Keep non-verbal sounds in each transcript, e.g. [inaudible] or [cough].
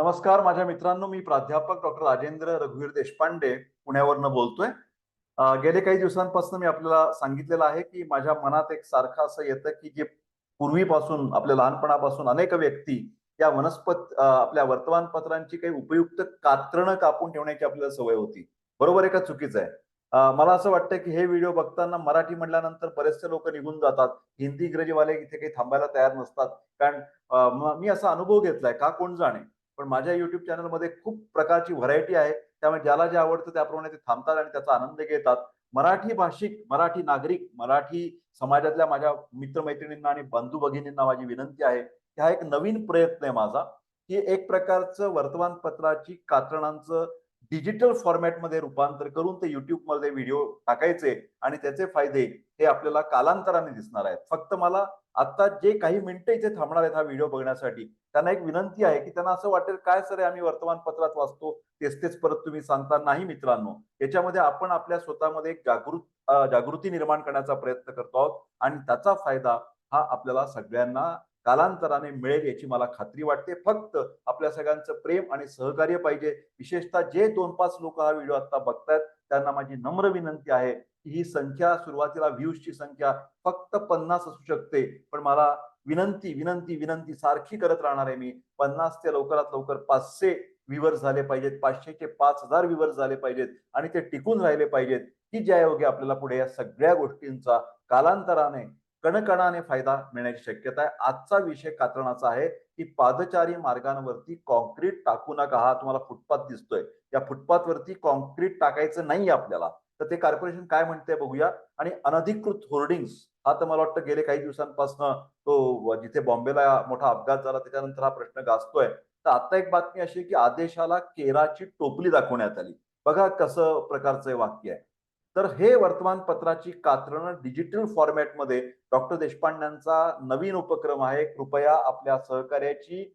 नमस्कार माझ्या मित्रांनो मी प्राध्यापक डॉक्टर राजेंद्र रघुवीर देशपांडे पुण्यावरनं बोलतोय. गेले काही दिवसांपासून मी आपल्याला सांगितलेलं आहे की माझ्या मनात एक सारखं असं येतं की जे पूर्वीपासून आपल्या लहानपणापासून अनेक व्यक्ती या वनस्पत आपल्या वर्तमानपत्रांची काही उपयुक्त कात्रणं कापून ठेवण्याची आपल्याला सवय होती. बरोबर आहे का? चुकीचं आहे. मला असं वाटतं की हे व्हिडिओ बघताना मराठी म्हटल्यानंतर बरेचसे लोक निघून जातात. हिंदी इंग्रजीवाले इथे काही थांबायला तयार नसतात. कारण मी असा अनुभव घेतलाय. का कोण जाणे? पण माझ्या युट्यूब चॅनलमध्ये खूप प्रकारची व्हरायटी आहे. त्यामुळे ज्याला जे आवडतं त्याप्रमाणे ते थांबतात आणि त्याचा आनंद घेतात. मराठी भाषिक मराठी नागरिक मराठी समाजातल्या माझ्या मित्रमैत्रिणींना आणि बंधू भगिनींना माझी विनंती आहे की हा एक नवीन प्रयत्न आहे माझा की एक प्रकारचं वर्तमानपत्राची कात्रणांचं डिजिटल फॉर्मॅटमध्ये रूपांतर करून ते युट्यूबमध्ये व्हिडिओ टाकायचे आणि त्याचे फायदे हे आपल्याला कालांतराने दिसणार आहेत. फक्त मला आता जे काही मिनिटं इथे थांबणार आहेत हा व्हिडिओ बघण्यासाठी त्यांना एक विनंती आहे की त्यांना असं वाटेल काय सर आम्ही वर्तमानपत्रात वाचतो तेच तेच परत तुम्ही सांगता नाही मित्रांनो. याच्यामध्ये आपण आपल्या स्वतःमध्ये एक जागृत जागृती निर्माण करण्याचा प्रयत्न करतो आहोत आणि त्याचा फायदा हा आपल्याला सगळ्यांना कालांतराने मिळेल याची मला खात्री वाटते. फक्त आपल्या सगळ्यांचं प्रेम आणि सहकार्य पाहिजे. विशेषतः जे दोन पाच लोक हा व्हिडिओ आता बघतायत त्यांना माझी नम्र विनंती आहे की ही संख्या सुरुवातीला व्ह्यूजची संख्या फक्त पन्नास असू शकते. पण मला विनंती विनंती विनंती सारखी करत राहणार आहे मी. पन्नास ते लवकरात लवकर पाचशे विवर्स झाले पाहिजेत. पाचशेचे पाच हजार विवर्स झाले पाहिजेत आणि ते टिकून राहिले पाहिजेत. की ज्या योगे आपल्याला पुढे या सगळ्या गोष्टींचा कालांतराने कणकणाने फायदा मिळण्याची शक्यता आहे. आजचा विषय कात्रणाचा आहे. की पादचारी मार्गांवरती कॉन्क्रीट टाकू नका. हा तुम्हाला फुटपाथ दिसतोय. या फुटपाथ वरती कॉन्क्रीट टाकायचं नाही आपल्याला. तर ते कॉर्पोरेशन काय म्हणते बघूया. आणि अनधिकृत होर्डिंग्स हा तर मला वाटतं गेले काही दिवसांपासून तो जिथे बॉम्बेला मोठा अपघात झाला त्याच्यानंतर हा प्रश्न गाजतोय. तर आता एक बातमी अशी की आदेशाला केराची टोपली दाखवण्यात आली. बघा कसं प्रकारचं वाक्य आहे. तर हे वर्तमानपत्राची कात्रणं डिजिटल फॉर्मॅटमध्ये डॉक्टर देशपांड्यांचा नवीन उपक्रम आहे. कृपया आपल्या सहकार्याची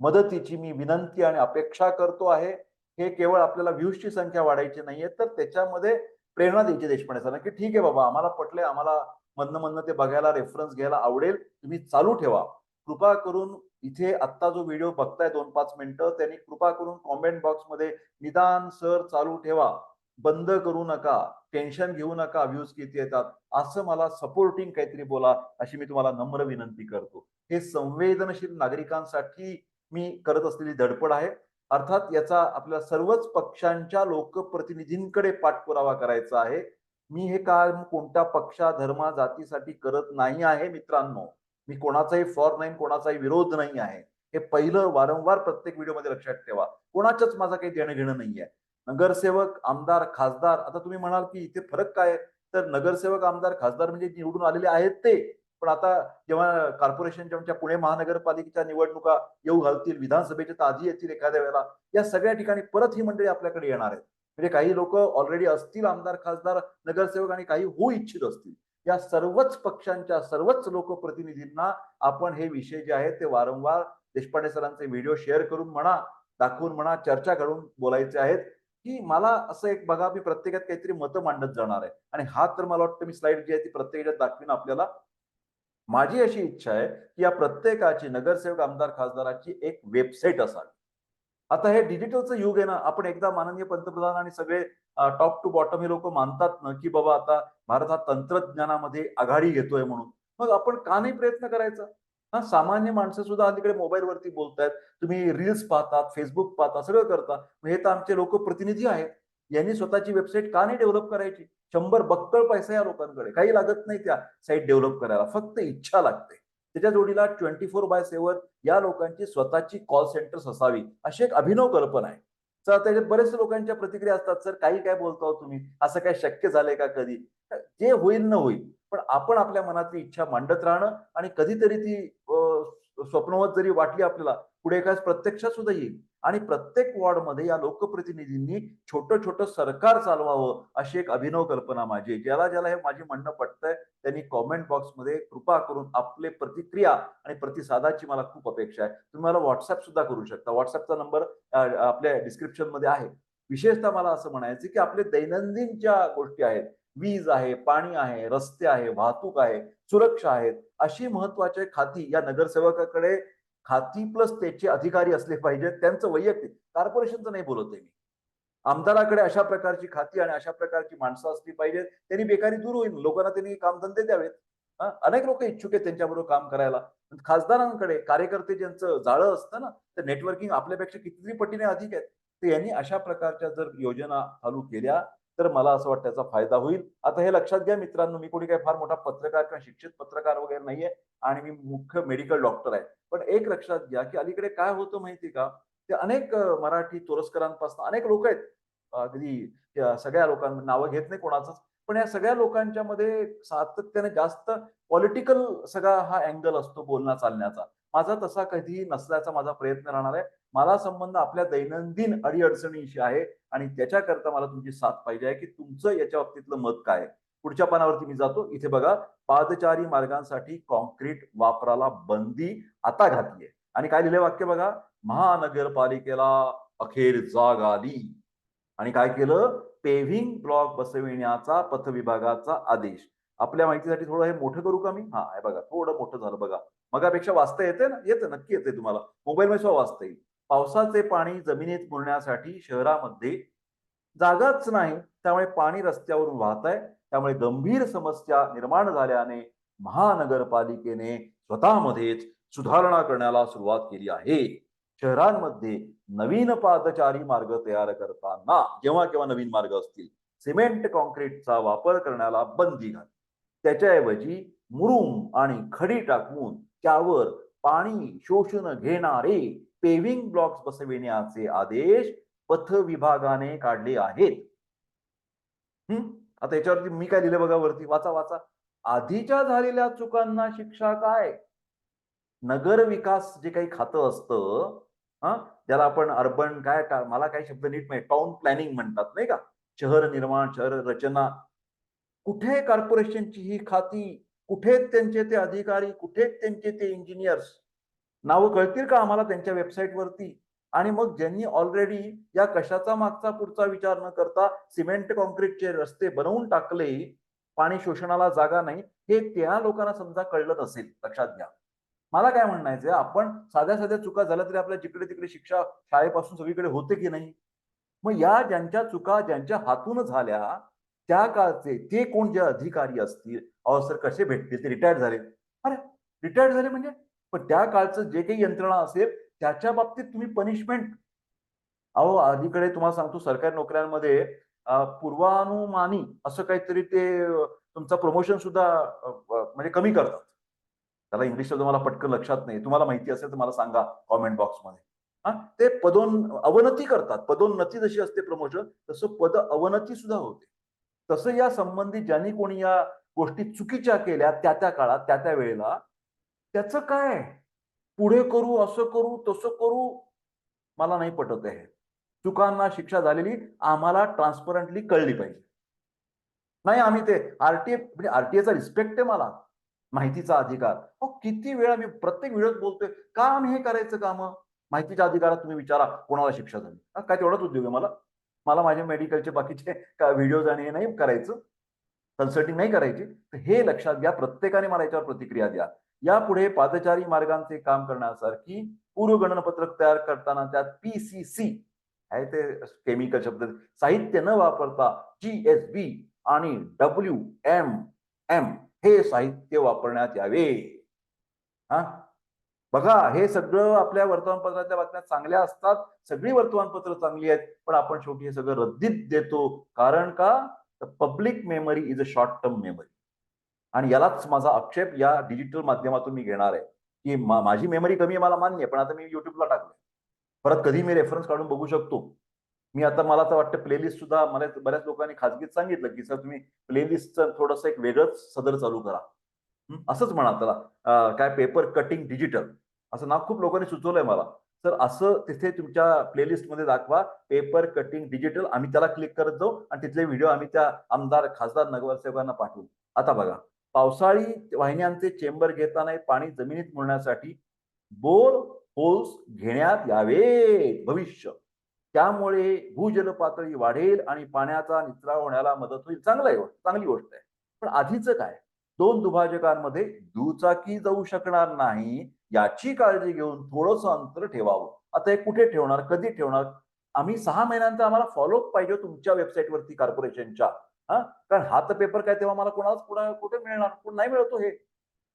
मदतीची मी विनंती आणि अपेक्षा करतो आहे. हे केवळ आपल्याला व्ह्यूजची संख्या वाढायची नाहीये तर त्याच्यामध्ये प्रेरणा द्यायची देशपांडे सरांना की ठीक आहे बाबा आम्हाला पटले आम्हाला मधनं मधनं ते बघायला रेफरन्स घ्यायला आवडेल. तुम्ही चालू ठेवा. कृपा करून इथे आत्ता जो व्हिडिओ बघताय दोन पाच मिनिटं त्यांनी कृपा करून कॉमेंट बॉक्समध्ये निदान सर चालू ठेवा. बंद करू नका टेन्शन घेऊ नका व्ह्यूज किती येतात असं मला सपोर्टिंग काहीतरी बोला अशी मी तुम्हाला नम्र विनंती करतो. हे संवेदनशील नागरिकांसाठी मी करत असलेली धडपड आहे. अर्थात याचा आपल्या सर्वच पक्षांच्या लोकप्रतिनिधींकडे पाठपुरावा करायचा आहे. मी हे काम कोणत्या पक्षा धर्मा जातीसाठी करत नाही आहे मित्रांनो. मी कोणाचाही फॉर नाही कोणाचाही विरोध नाही आहे. हे पहिलं वारंवार प्रत्येक व्हिडिओमध्ये लक्षात ठेवा. कोणाच्याच माझा काही देणं घेणं नाही आहे नगरसेवक आमदार खासदार आता तुम्ही म्हणाल की इथे फरक काय तर नगरसेवक आमदार खासदार म्हणजे निवडून आलेले आहेत ते. पण आता जेव्हा कॉर्पोरेशनच्या पुणे महानगरपालिकेच्या निवडणुका येऊ घालतील विधानसभेच्या तर आधी येतील एखाद्या वेळेला या सगळ्या ठिकाणी परत ही मंडळी आपल्याकडे येणार आहेत. म्हणजे काही लोक ऑलरेडी असतील आमदार खासदार नगरसेवक आणि काही होऊ इच्छित असतील. या सर्वच पक्षांच्या सर्वच लोकप्रतिनिधींना आपण हे विषय जे आहेत ते वारंवार देशपांडे सरांचे व्हिडिओ शेअर करून म्हणा दाखवून म्हणा चर्चा करून बोलायचे आहेत. की मला असं एक बघा मी प्रत्येकात काहीतरी मतं मांडत जाणार आहे. आणि हा तर मला वाटतं मी स्लाइड जी आहे ती प्रत्येकात दाखवीन आपल्याला. माझी अशी इच्छा आहे की या प्रत्येकाची नगरसेवक आमदार खासदाराची एक वेबसाईट असावी. आता हे डिजिटलचं युग आहे ना आपण एकदा माननीय पंतप्रधान आणि सगळे टॉप टू बॉटम हे लोक मानतात ना की बाबा आता भारत हा तंत्रज्ञानामध्ये आघाडी घेतोय म्हणून. मग आपण का नाही प्रयत्न करायचा? हा सामान्य माणसं सुद्धा अलीकडे मोबाईलवरती बोलतायत. तुम्ही रील्स पाहतात फेसबुक पाहता सगळं करता मग हे तर आमचे लोक प्रतिनिधी आहेत. यांनी स्वतःची वेबसाईट का नाही डेव्हलप करायची? शंभर बक्कळ पैसा या लोकांकडे. काही लागत नाही त्या साईट डेव्हलप करायला. फक्त इच्छा लागते. त्याच्या जोडीला ट्वेंटी फोर बाय सेव्हन या लोकांची स्वतःची कॉल सेंटर्स असावी अशी एक अभिनव कल्पना आहे. तर त्याच्यात बरेच लोकांच्या प्रतिक्रिया असतात सर काही काय बोलतो तुम्ही? असं काय शक्य झालंय का कधी? जे होईल न होईल पण आपण आपल्या मनातली इच्छा मांडत राहणं आणि कधीतरी ती स्वप्नवत जरी वाटली आपल्याला पुढे एकाच प्रत्यक्षात सुद्धा येईल. आणि प्रत्येक वॉर्डमध्ये या लोकप्रतिनिधींनी छोटं छोटं सरकार चालवावं अशी एक अभिनव कल्पना माझी ज्याला ज्याला हे माझी म्हणणं पटतंय त्यांनी कॉमेंट बॉक्समध्ये कृपा करून आपले प्रतिक्रिया आणि प्रतिसादाची मला खूप अपेक्षा आहे. तुम्ही मला व्हॉट्सअप सुद्धा करू शकता. व्हॉट्सअपचा नंबर आपल्या डिस्क्रिप्शनमध्ये आहे. विशेषतः मला असं म्हणायचं की आपले दैनंदिन ज्या गोष्टी आहेत वीज आहे पाणी आहे रस्ते आहे वाहतूक आहे सुरक्षा आहेत अशी महत्त्वाच्या खाती या नगरसेवकाकडे खाती प्लस त्याचे अधिकारी असले पाहिजेत त्यांचं वैयक्तिक. कॉर्पोरेशनचं नाही बोलत आहे मी. आमदाराकडे अशा प्रकारची खाती आणि अशा प्रकारची माणसं असली पाहिजेत त्यांनी बेकारी दूर होईल. लोकांना त्यांनी कामधंदे द्यावेत. अनेक लोक इच्छुक आहेत त्यांच्याबरोबर काम करायला. खासदारांकडे कार्यकर्ते ज्यांचं जाळं असतं ना तर नेटवर्किंग आपल्यापेक्षा कितीतरी पटीने अधिक आहेत. तर यांनी अशा प्रकारच्या जर योजना चालू केल्या तर मला असं वाटतं त्याचा फायदा होईल. आता हे लक्षात घ्या मित्रांनो मी कोणी काही फार मोठा पत्रकार किंवा शिक्षित पत्रकार वगैरे नाहीये आणि मी मुख्य मेडिकल डॉक्टर आहे. पण एक लक्षात घ्या की अलीकडे काय होतं माहिती का? ते अनेक मराठी तोरसकरांपासून अनेक लोक आहेत. अगदी सगळ्या लोकांना नावं घेत नाही कोणाचंच. पण या सगळ्या लोकांच्या मध्ये सातत्याने जास्त पॉलिटिकल सगळा हा अँगल असतो बोलण्या चालण्याचा. माझा तसा कधीही नसल्याचा माझा प्रयत्न राहणार आहे. मला संबंध आपल्या दैनंदिन अडीअडचणीशी आहे आणि त्याच्याकरता मला तुमची साथ पाहिजे आहे की तुमचं याच्या बाबतीतलं मत काय पुढच्या पानावरती मी जातो. इथे बघा पादचारी मार्गांसाठी कॉन्क्रीट वापराला बंदी आता घातली आणि काय लिहिले वाक्य बघा? महानगरपालिकेला अखेर जाग आली. आणि काय केलं? पेव्हिंग ब्लॉक बसविण्याचा पथ विभागाचा आदेश. आपल्या माहितीसाठी थोडं हे मोठं करू का मी? हा बघा थोडं मोठं झालं बघा. मगापेक्षा वाचता येते ना? येते नक्की येते तुम्हाला. मोबाईलमध्ये सुद्धा वाचता येईल. पावसाचे पाणी जमिनीत मुरण्यासाठी शहरामध्ये जागाच नाही. त्यामुळे पाणी रस्त्यावरून वाहत आहे त्यामुळे गंभीर समस्या निर्माण झाल्याने महानगरपालिकेने स्वतःमध्येच सुधारणा करण्याला सुरुवात केली आहे. शहरांमध्ये नवीन पादचारी मार्ग तयार करताना जेव्हा केव्हा नवीन मार्ग असतील सिमेंट कॉन्क्रीटचा वापर करण्याला बंदी घाल. त्याच्याऐवजी मुरुम आणि खडी टाकून त्यावर पाणी शोषून घेणारे पेव्हिंग ब्लॉक्स बसविण्याचे आदेश पथ विभागाने काढले आहेत. हम्म आता याच्यावरती मी काय लिहिलं बघा वरती. वाचा वाचा. आधीच्या झालेल्या चुकांना शिक्षा काय? नगर विकास जे काही खातं असतं हा? ज्याला आपण अर्बन काय मला काही शब्द नीट नाही टाउन प्लॅनिंग म्हणतात नाही का? शहर निर्माण शहर रचना. कुठे कॉर्पोरेशनची ही खाती कुठे त्यांचे ते अधिकारी? कुठे त्यांचे ते इंजिनियर्स नावं कळतील का आम्हाला त्यांच्या वेबसाईटवरती आणि मग ज्यांनी ऑलरेडी या कशाचा मागचा पुढचा विचार न करता सिमेंट कॉन्क्रीटचे रस्ते बनवून टाकले पाणी शोषणाला जागा नाही हे त्या लोकांना समजा कळलं नसेल लक्षात घ्या. मला काय म्हणायचंय आपण साध्या साध्या चुका झाल्या तरी आपल्या जिकडे तिकडे शिक्षा शाळेपासून सगळीकडे होते की नाही? मग या ज्यांच्या चुका ज्यांच्या हातून झाल्या त्या काळचे ते कोण जे अधिकारी असतील अहो सर कसे भेटतील ते रिटायर्ड झाले. अरे रिटायर्ड झाले म्हणजे? पण त्या काळचं जे काही यंत्रणा असेल त्याच्या बाबतीत तुम्ही पनिशमेंट अहो अलीकडे तुम्हाला सांगतो सरकारी नोकऱ्यांमध्ये पूर्वानुमानी असं काहीतरी ते तुमचं प्रमोशन सुद्धा म्हणजे कमी करतात. त्याला इंग्लिश तुम्हाला पटकन लक्षात नाही. तुम्हाला माहिती असेल तर मला सांगा कॉमेंट बॉक्समध्ये हा? ते पदोन अवनती करतात. पदोन्नती जशी असते प्रमोशन तसं पद अवनती सुद्धा होते. तसं या संबंधित ज्यांनी कोणी या गोष्टी चुकीच्या केल्या त्या त्या काळात त्या त्या वेळेला त्याचं काय? पुढे करू असं करू तसं करू मला नाही पटत आहे. चुकांना शिक्षा झालेली आम्हाला ट्रान्सपरंटली कळली पाहिजे. नाही आम्ही ते आरटीए म्हणजे आरटीएचा रिस्पेक्ट आहे मला. माहितीचा अधिकार. अहो किती वेळा मी प्रत्येक वेळेत बोलतोय का आम्ही हे करायचं काम? माहितीच्या अधिकारात तुम्ही विचारा कोणाला शिक्षा झाली. काय तेवढाच उद्योग आहे मला. मला माझे मेडिकलचे बाकीचे व्हिडिओज आणि हे नाही करायचं? कन्सल्टिंग नाही करायची. तर हे लक्षात घ्या. प्रत्येकाने मला याच्यावर प्रतिक्रिया द्या. यापुढे पादचारी मार्गांचे काम करण्यासारखी पूर्व गणनपत्रक तयार करताना त्यात पीसीसी आहे ते केमिकल शब्द साहित्य न वापरता जी एस बी आणि डब्ल्यू एम एम हे साहित्य वापरण्यात यावे. हा? बघा हे सगळं आपल्या वर्तमानपत्रातल्या बातम्या चांगल्या असतात सगळी वर्तमानपत्र चांगली आहेत पण आपण शेवटी हे सगळं रद्दीत देतो. कारण का? Public memory is a short term memory आणि यालाच माझा आक्षेप या डिजिटल माध्यमातून मी घेणार आहे. की मा- माझी मेमरी कमी आहे मला मान्य आहे पण आता मी युट्यूबला टाकले परत कधी मी रेफरन्स काढून बघू शकतो. मी आता मला तर वाटतं प्लेलिस्ट सुद्धा मला बऱ्याच लोकांनी खाजगीत सांगितलं की सर तुम्ही प्लेलिस्टचं थोडंसं एक वेगळंच सदर चालू करा. असंच म्हणा त्याला. काय पेपर कटिंग डिजिटल असं नाव खूप लोकांनी सुचवलंय मला. तर असं तिथे तुमच्या प्लेलिस्टमध्ये दाखवा पेपर कटिंग डिजिटल आम्ही त्याला क्लिक करत जाऊ आणि तिथले व्हिडिओ आम्ही त्या आमदार खासदार नगरसेवकांना पाठवू. आता बघा पावसाळी वाहिन्यांचे चेंबर घेताना पाणी जमिनीत मुरण्यासाठी बोर होल्स घेण्यात यावे भविष्य. त्यामुळे भूजल पातळी वाढेल आणि पाण्याचा निचरा होण्याला मदत होईल. चांगलं आहे चांगली गोष्ट आहे. पण आधीचं काय? दोन दुभाजकांमध्ये दुचाकी जाऊ शकणार नाही याची काळजी घेऊन थोडस अंतर ठेवावं. आता हे कुठे ठेवणार कधी ठेवणार? आम्ही सहा महिन्यानंतर आम्हाला फॉलोअप पाहिजे तुमच्या वेबसाईटवरती कॉर्पोरेशनच्या हा? कारण हात पेपर काय तेव्हा मला कोणालाच पुढे कुठे मिळणार कोण नाही मिळतो हो हे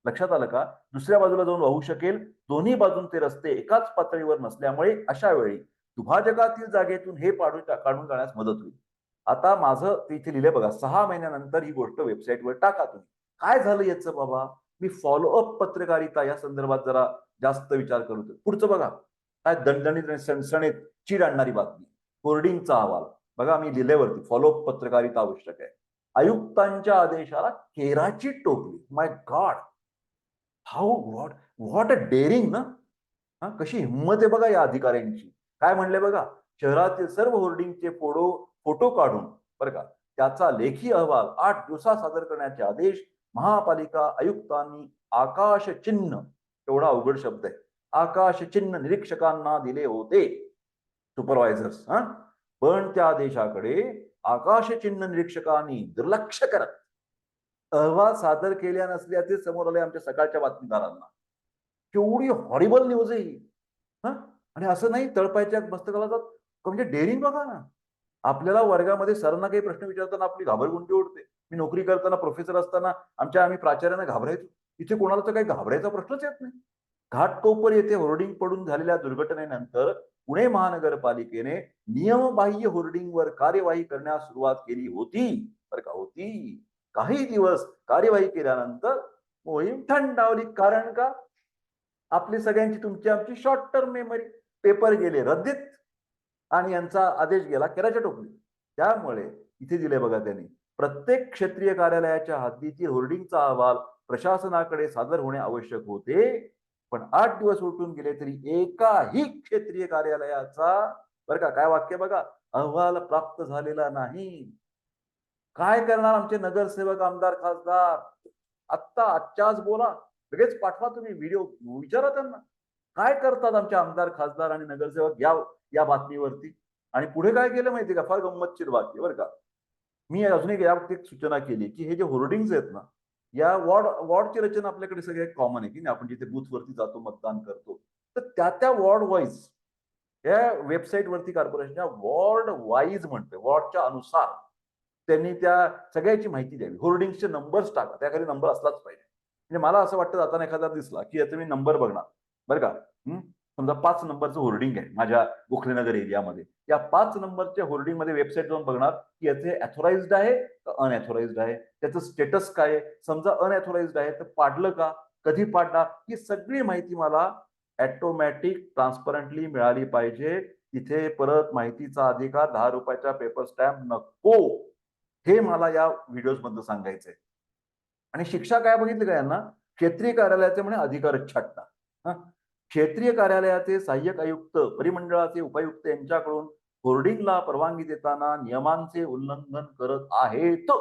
लक्षात आलं का? दुसऱ्या बाजूला जाऊन वाहू शकेल दोन्ही बाजून ते रस्ते एकाच पातळीवर नसल्यामुळे अशा वेळी दुभाजकातील जागेतून हे पाडून काढून जाण्यास मदत होईल. आता माझं ते इथे लिहिलंय बघा सहा महिन्यानंतर ही गोष्ट वेबसाईटवर टाका तुम्ही. काय झालं याचं बाबा? मी फॉलोअप पत्रकारिता या संदर्भात जरा जास्त विचार करत पुढचं बघा. काय दणदणीत आणि सणसणीत चीड आणणारी बातमी. होर्डिंगचा अहवाल. बघा मी लिहिल्यावरती फॉलोअप पत्रकारिता आवश्यक आहे. आयुक्तांच्या आदेशाला केराची टोपली. My god how what what a daring ना? हा कशी हिंमत आहे बघा या अधिकाऱ्यांची. काय म्हणले बघा? शहरातील सर्व होर्डिंगचे फोटो फोटो काढून बरं का त्याचा लेखी अहवाल आठ दिवसात सादर करण्याचे आदेश महापालिका आयुक्तांनी आकाश चिन्ह एवढा अवघड शब्द आहे. आकाश चिन्ह निरीक्षकांना दिले होते सुपरवायझर्स हा? पण त्या आदेशाकडे आकाश चिन्ह निरीक्षकांनी दुर्लक्ष करत अहवाल सादर केल्या नसल्याचे समोर आले आमच्या सकाळच्या बातमीदारांना. केवढी हॉरिबल न्यूज आहे ही. हा? आणि असं नाही तळपायच्या मस्तकाला जात. म्हणजे डेअरिंग बघा ना. आपल्याला वर्गामध्ये सरांना काही प्रश्न विचारताना आपली घाबरगुंडी उडते मी नोकरी करताना प्रोफेसर असताना आमच्या आम्ही प्राचार्यांना घाबरायचो. इथे कोणाला तर काही घाबरायचा प्रश्नच येत नाही. घाटकोपर येथे होर्डिंग पडून झालेल्या दुर्घटनेनंतर पुणे महानगरपालिकेने नियमबाह्य होर्डिंगवर कार्यवाही करण्यास सुरुवात केली होती. बरं का होती. काही दिवस कार्यवाही केल्यानंतर मोहीम थंडावली. कारण का? आपली सगळ्यांची तुमची आमची शॉर्ट टर्म मेमरी पेपर गेले रद्दीत आणि यांचा आदेश गेला केराच्या टोपली. त्यामुळे इथे दिले बघा त्यांनी. प्रत्येक क्षेत्रीय कार्यालयाच्या हद्दीतील होर्डिंगचा अहवाल प्रशासनाकडे सादर होणे आवश्यक होते. पण आठ दिवस उलटून गेले तरी एकाही क्षेत्रीय कार्यालयाचा बरं का काय वाक्य बघा अहवाल प्राप्त झालेला नाही. काय करणार आमचे नगरसेवक आमदार खासदार? आत्ता आजच्याच बोला. लगेच पाठवा तुम्ही व्हिडिओ विचारा त्यांना. काय करतात आमचे आमदार खासदार आणि नगरसेवक या या बातमीवरती? आणि पुढे काय केलं माहिती का? फार गंमतशीर बातमी बरं का. मी अजून एक या बाबतीत सूचना केली की हे जे होर्डिंग्स आहेत ना या वॉर्ड वॉर्डची रचना आपल्याकडे सगळे कॉमन आहे की आपण जिथे बूथवरती जातो मतदान करतो. तर त्या त्या वॉर्ड वाईज या वेबसाईट वरती कॉर्पोरेशनच्या वॉर्ड वाईज म्हणतोय वॉर्डच्या अनुसार त्यांनी त्या सगळ्याची माहिती द्यावी. होर्डिंगचे नंबर्स टाका. त्याखाली नंबर असलाच पाहिजे. म्हणजे मला असं वाटतं जाताना एखादा दिसला की याचा मी नंबर बघणार. बरं का? समजा पाच नंबरचं होर्डिंग आहे माझ्या गोखलेनगर एरियामध्ये. या पाच नंबरच्या होर्डिंगमध्ये वेबसाईट जाऊन बघणार की याचे अथोराइज्ड आहे का अनअथोराइज्ड आहे? त्याचं स्टेटस काय समजा अनअथोराइज्ड आहे तर पाडलं का? कधी पाडणार ही सगळी माहिती मला ऍटोमॅटिक ट्रान्सपरंटली मिळाली पाहिजे. तिथे परत माहितीचा अधिकार दहा रुपयाच्या पेपर स्टॅम्प नको. हे मला या व्हिडिओज मधलं सांगायचंय आणि शिक्षा काय बघितली का यांना? क्षेत्रीय कार्यालयाचे म्हणे अधिकार छाटता हा? क्षेत्रीय कार्यालयाचे सहाय्यक आयुक्त परिमंडळाचे उपायुक्त यांच्याकडून होर्डिंगला परवानगी देताना नियमांचे उल्लंघन करत आहेत.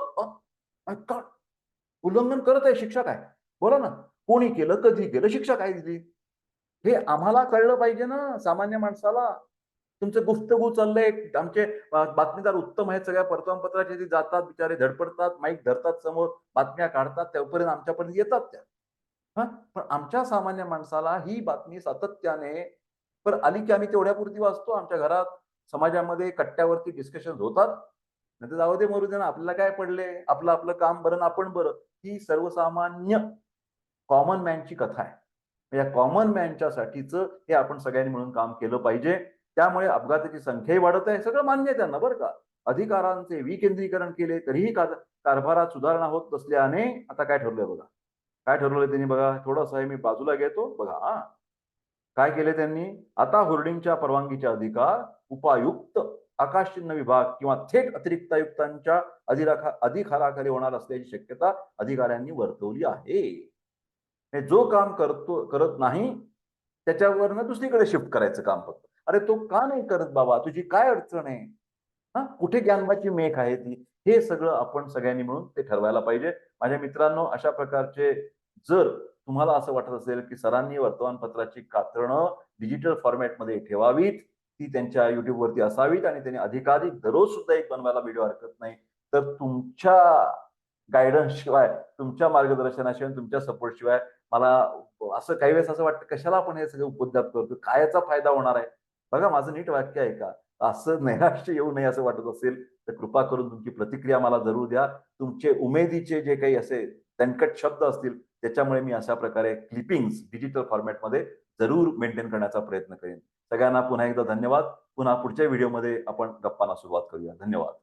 उल्लंघन करत आहे शिक्षा काय बोला ना कोणी केलं कधी केलं शिक्षा काय दिली हे आम्हाला कळलं पाहिजे ना सामान्य माणसाला. तुमचं गुफ्तगू चाललंय आमचे बातमीदार उत्तम आहेत सगळ्या वर्तमानपत्राचे जातात बिचारे धडपडतात माईक धरतात समोर बातम्या काढतात त्यापर्यंत आमच्यापर्यंत येतात त्या. पण आमच्या सामान्य माणसाला ही बातमी सातत्याने पर आली की आम्ही तेवढ्यापुरती वाचतो. आमच्या घरात समाजामध्ये कट्ट्यावरती डिस्कशन होतात. नंतर जाऊ दे मरू आपल्याला काय पडले? आपलं आपलं काम बरं आपण बरं. ही सर्वसामान्य कॉमन मॅनची कथा आहे. या कॉमन मॅनच्या साठीच हे आपण सगळ्यांनी मिळून काम केलं पाहिजे. त्यामुळे अपघाताची संख्याही वाढत आहे. सगळं मान्य आहे त्यांना बरं का? अधिकारांचे विकेंद्रीकरण केले तरीही कारभारात सुधारणा होत नसल्याने आता काय ठरलंय बघा? काय ठरवलं त्यांनी बघा? थोडंसं आहे मी बाजूला घेतो. बघा हा. काय केले त्यांनी? आता होर्डिंगच्या परवानगीचे अधिकार उपायुक्त आकाशचिन्ह विभाग किंवा थेट अतिरिक्त आयुक्तांच्या अधिराखा अधिकाराखाली होणार असल्याची शक्यता अधिकाऱ्यांनी वर्तवली आहे. हे जो काम करतो करत नाही त्याच्यावरनं दुसरीकडे शिफ्ट करायचं काम फक्त. अरे तो का नाही करत बाबा? तुझी काय अडचण आहे? हा? कुठे ज्ञानबाची मेघ आहे ती? हे सगळं आपण सगळ्यांनी मिळून ते ठरवायला पाहिजे. माझ्या मित्रांनो अशा प्रकारचे जर तुम्हाला असं वाटत असेल की सरांनी वर्तमानपत्राची कात्रणं डिजिटल फॉर्मॅटमध्ये ठेवावीत ती त्यांच्या युट्यूबवरती असावीत आणि त्यांनी अधिकाधिक दररोज सुद्धा एक बनवायला व्हिडिओ हरकत नाही तर तुमच्या गायडन्स शिवाय तुमच्या मार्गदर्शनाशिवाय तुमच्या सपोर्ट शिवाय मला असं काही वेळेस असं वाटतं कशाला आपण हे सगळं उपद्याप करतो काय याचा फायदा होणार आहे? बघा माझं नीट वाक्य आहे का? असं [laughs] नैराश्य येऊ नये असं वाटत असेल तर कृपा करून तुमची प्रतिक्रिया मला जरूर द्या. तुमचे उमेदीचे जे काही असे तणकट शब्द असतील त्याच्यामुळे मी अशा प्रकारे क्लिपिंग्स डिजिटल फॉर्मॅटमध्ये जरूर मेंटेन करण्याचा प्रयत्न करेन. सगळ्यांना पुन्हा एकदा धन्यवाद. पुन्हा पुढच्या व्हिडिओमध्ये आपण गप्पांना सुरुवात करूया. धन्यवाद.